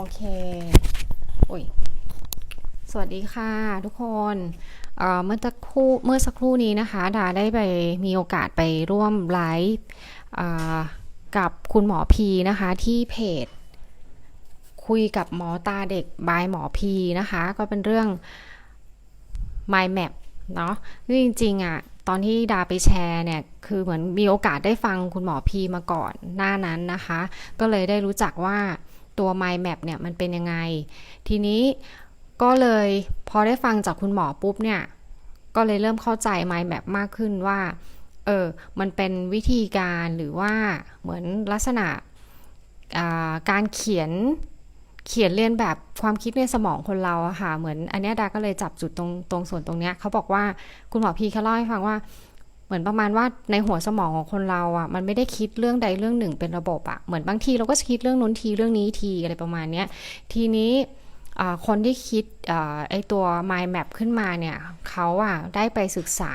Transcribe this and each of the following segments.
อเคอุ้ยสวัสดีค่ะทุกคนเอ่อเมื่อสักครู่เมื่อสักครู่นี้นะคะดาได้ไปมีโอกาสไปร่วมไลฟ์กับคุณหมอพีนะคะที่เพจ คุยกับหมอตาเด็กบายหมอพีนะคะ ก็เป็นเรื่อง Mind Map เนาะซึ่งจริงๆอะตอนที่ดาไปแชร์เนี่ย คือเหมือนมีโอกาสได้ฟังคุณหมอพีมาก่อนหน้านั้นนะคะ ก็เลยได้รู้จักว่า ตัว Mind Map เนี่ยมันเป็นยังไง ทีนี้ก็เลยพอได้ฟังจากคุณหมอปุ๊บเนี่ย ก็เลยเริ่มเข้าใจ Mind Map มากขึ้นว่าเออมันเป็นวิธีการหรือว่าเหมือนลักษณะการเขียนเขียนเรียนแบบความคิดในสมองคนเราอะค่ะเหมือนอันนี้ดาก็เลยจับจุดตรงตรงส่วนตรงเนี้ยเขาบอกว่าคุณหมอพีเขาเล่าให้ฟังว่า เหมือนประมาณว่าในหัวสมองของคนเราอะมันไม่ได้คิดเรื่องใดเรื่องหนึ่งเป็นระบบอะเหมือนบางทีเราก็จะคิดเรื่องนู้นทีเรื่องนี้ทีอะไรประมาณเนี้ยทีนี้คนที่คิดอไอตัว mind map ขึ้นมาเนี่ยเขาอะได้ไปศึกษา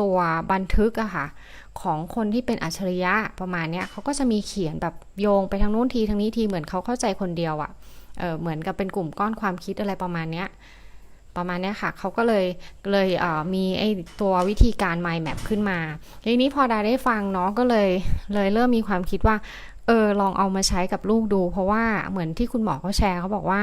ตัวบันทึกอะค่ะของคนที่เป็นอัจฉริยะประมาณเนี้ยเขาก็จะมีเขียนแบบโยงไปทางนู้นทีทางนี้ทีเหมือนเขาเข้าใจคนเดียวอะเออเหมือนกับเป็นกลุ่มก้อนความคิดอะไรประมาณเนี้ย ประมาณนี้ค่ะเขาก็เลยเลยเมีไอตัววิธีการ mind map ขึ้นมาทีนี้พอดาได้ฟังเนาะก็เลยเลยเริ่มมีความคิดว่าเออลองเอามาใช้กับลูกดู เพราะว่าเหมือนที่คุณหมอเขาแชร์เขาบอกว่า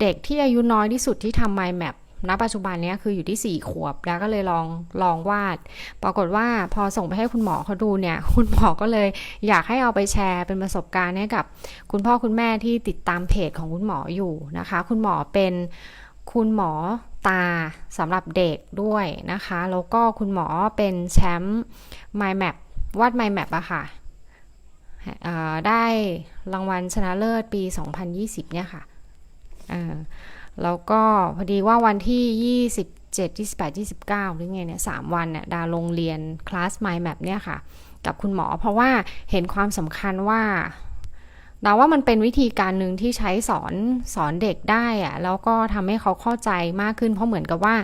เด็กที่อายุน้อยที่สุดที่ทำ mind map ณปัจจุบันนี้คืออยู่ที่ 4 ขวบ แล้วก็เลยลองลองวาด ปรากฏว่าพอส่งไปให้คุณหมอเขาดูเนี่ย คุณหมอก็เลยอยากให้เอาไปแชร์เป็นประสบการณ์ให้กับ คุณพ่อคุณแม่ที่ติดตามเพจของคุณหมออยู่นะคะ คุณหมอเป็น คุณหมอตาสำหรับเด็กด้วยนะคะ แล้วก็คุณหมอเป็นแชมป์ mind map วาด mind map อะค่ะได้รางวัลชนะเลิศปี 2020 เนี่ยค่ะแล้วก็พอดีว่าวันที่ 27 28 29 หรือไงเนี่ย3วันเนี่ยดาลงเรียนคลาส Mind Map เนี่ยค่ะ กับคุณหมอเพราะว่าเห็นความสำคัญว่า ดาว่ามันเป็นวิธีการหนึ่งที่ใช้สอนสอนเด็กได้อะแล้วก็ทำให้เขาเข้าใจมากขึ้น เพราะเหมือนกับว่า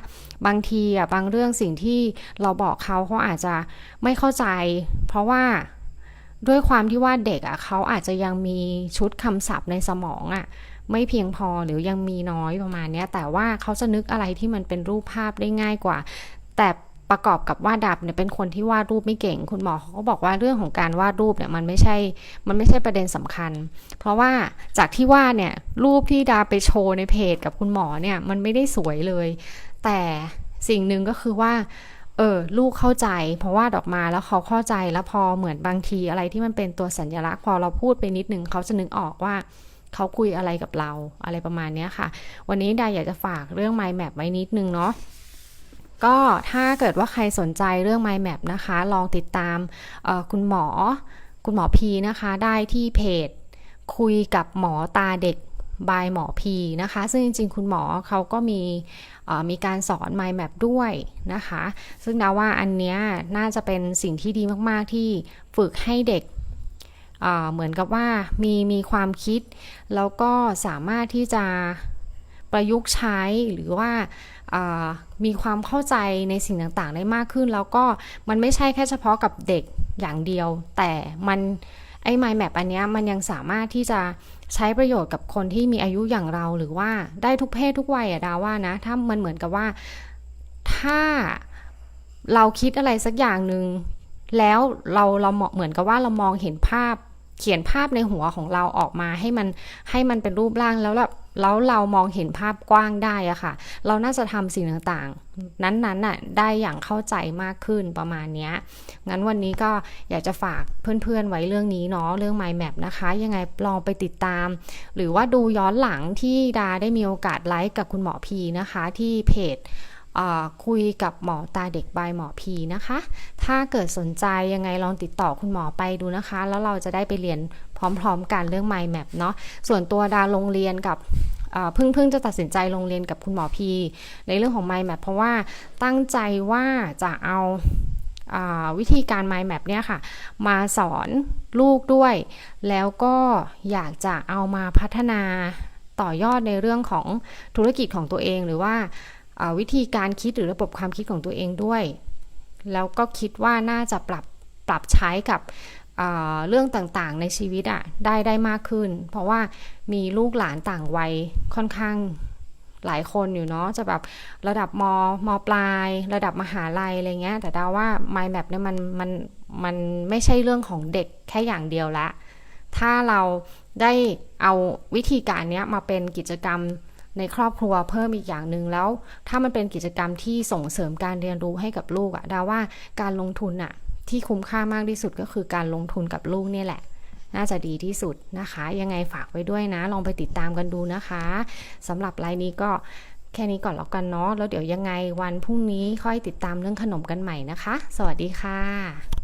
บางทีอะบางเรื่องสิ่งที่เราบอกเขาเขาอาจจะไม่เข้าใจ เพราะว่าด้วยความที่ว่าเด็กอะเขาอาจจะยังมีชุดคำศัพท์ในสมองอะไม่เพียงพอหรือยังมีน้อยประมาณนี้แต่ว่าเขาจะนึกอะไรที่มันเป็นรูปภาพได้ง่ายกว่า แต่ ประกอบกับว่าดับเนี่ยเป็นคนที่วาดรูปไม่เก่ง คุณหมอเขาก็บอกว่าเรื่องของการวาดรูปเนี่ยมันไม่ใช่ มันไม่ใช่ประเด็นสำคัญ เพราะว่าจากที่วาดเนี่ยรูปที่ดาไปโชว์ในเพจกับคุณหมอเนี่ยมันไม่ได้สวยเลย แต่สิ่งหนึ่งก็คือว่าเออลูกเข้าใจ เพราะว่าดออกมาแล้วเขาเข้าใจแล้วพอเหมือนบางทีอะไรที่มันเป็นตัวสัญลักษณ์พอเราพูดไปนิดนึงเขาจะนึกออกว่าเขาคุยอะไรกับเราอะไรประมาณนี้ค่ะ วันนี้ดาอยากจะฝากเรื่อง Mind Map ไว้นิดนึงเนาะ ก็ถ้าเกิดว่าใครสนใจเรื่อง Mind Map นะคะ ลองติดตามคุณหมอคุณหมอพีนะคะ ได้ที่เพจ คุยกับหมอตาเด็กบายหมอพีนะคะ ซึ่งจริง ๆ คุณหมอเขาก็มีมีการสอน Mind Map ด้วยนะคะ ซึ่งดาว่าอันเนี้ยน่าจะเป็นสิ่งที่ดีมากๆที่ฝึกให้เด็กเหมือนกับว่ามีมีความคิด แล้วก็สามารถที่จะ ประยุกต์ใช้หรือว่ามีความเข้าใจในสิ่งต่างๆ ได้มากขึ้น แล้วก็มันไม่ใช่แค่เฉพาะกับเด็กอย่างเดียว แต่มันไอ้ Mind Map อันนี้มันยังสามารถที่จะใช้ประโยชน์กับคนที่มีอายุอย่างเราหรือว่าได้ทุกเพศทุกวัยอะดาว่านะ ถ้ามันเหมือนกับว่าถ้าเราคิดอะไรสักอย่างหนึ่งแล้วเราเราเหมือนกับว่าเรามองเห็นภาพ เขียนภาพในหัวของเราออกมาให้มันให้มันเป็นรูปร่างแล้วแบบแล้วเรามองเห็นภาพกว้างได้อะค่ะ เราน่าจะทำสิ่งต่างๆ นั้นๆน่ะได้อย่างเข้าใจมากขึ้นประมาณนี้งั้นวันนี้ก็อยากจะฝากเพื่อนๆไว้เรื่องนี้เนาะเรื่อง Mind Map นะคะ ยังไงลองไปติดตาม หรือว่าดูย้อนหลังที่ดาได้มีโอกาสไลฟ์กับคุณหมอพีนะคะที่เพจ คุยกับหมอตาเด็กบายหมอพีนะคะ ถ้าเกิดสนใจยังไงลองติดต่อคุณหมอไปดูนะคะ แล้วเราจะได้ไปเรียนพร้อมๆกันเรื่อง Mind Map เนาะ ส่วนตัวดาลงเรียนกับเพิ่งเพิ่งจะตัดสินใจลงเรียนกับคุณหมอพีในเรื่องของ Mind Map เพราะว่าตั้งใจว่าจะเอาวิธีการ Mind Map เนี่ยค่ะ มาสอนลูกด้วย แล้วก็อยากจะเอามาพัฒนาต่อยอดในเรื่องของธุรกิจของตัวเองหรือว่า วิธีการคิดหรือระบบความคิดของตัวเองด้วย แล้วก็คิดว่าน่าจะปรับปรับใช้กับเเรื่องต่างๆในชีวิตอะได้ได้มากขึ้น เพราะว่ามีลูกหลานต่างวัยค่อนข้างหลายคนอยู่เนาะจะแบบระดับมมปลาย ระดับมหาลัยอะไรเงี้ย แต่ดาว่า mind map เนี่ยมันมันมันไม่ใช่เรื่องของเด็กแค่อย่างเดียวละ ถ้าเราได้เอาวิธีการเนี้ยมาเป็นกิจกรรม ในครอบครัวเพิ่มอีกอย่างหนึ่งแล้ว ถ้ามันเป็นกิจกรรมที่ส่งเสริมการเรียนรู้ให้กับลูกอะดาว่าการลงทุนอะที่คุ้มค่ามากที่สุดก็คือการลงทุนกับลูกเนี่ยแหละ น่าจะดีที่สุดนะคะ ยังไงฝากไว้ด้วยนะ ลองไปติดตามกันดูนะคะสำหรับไลน์นี้ก็แค่นี้ก่อนแล้วกันเนาะแล้วเดี๋ยวยังไงวันพรุ่งนี้ค่อยติดตามเรื่องขนมกันใหม่นะคะ สวัสดีค่ะ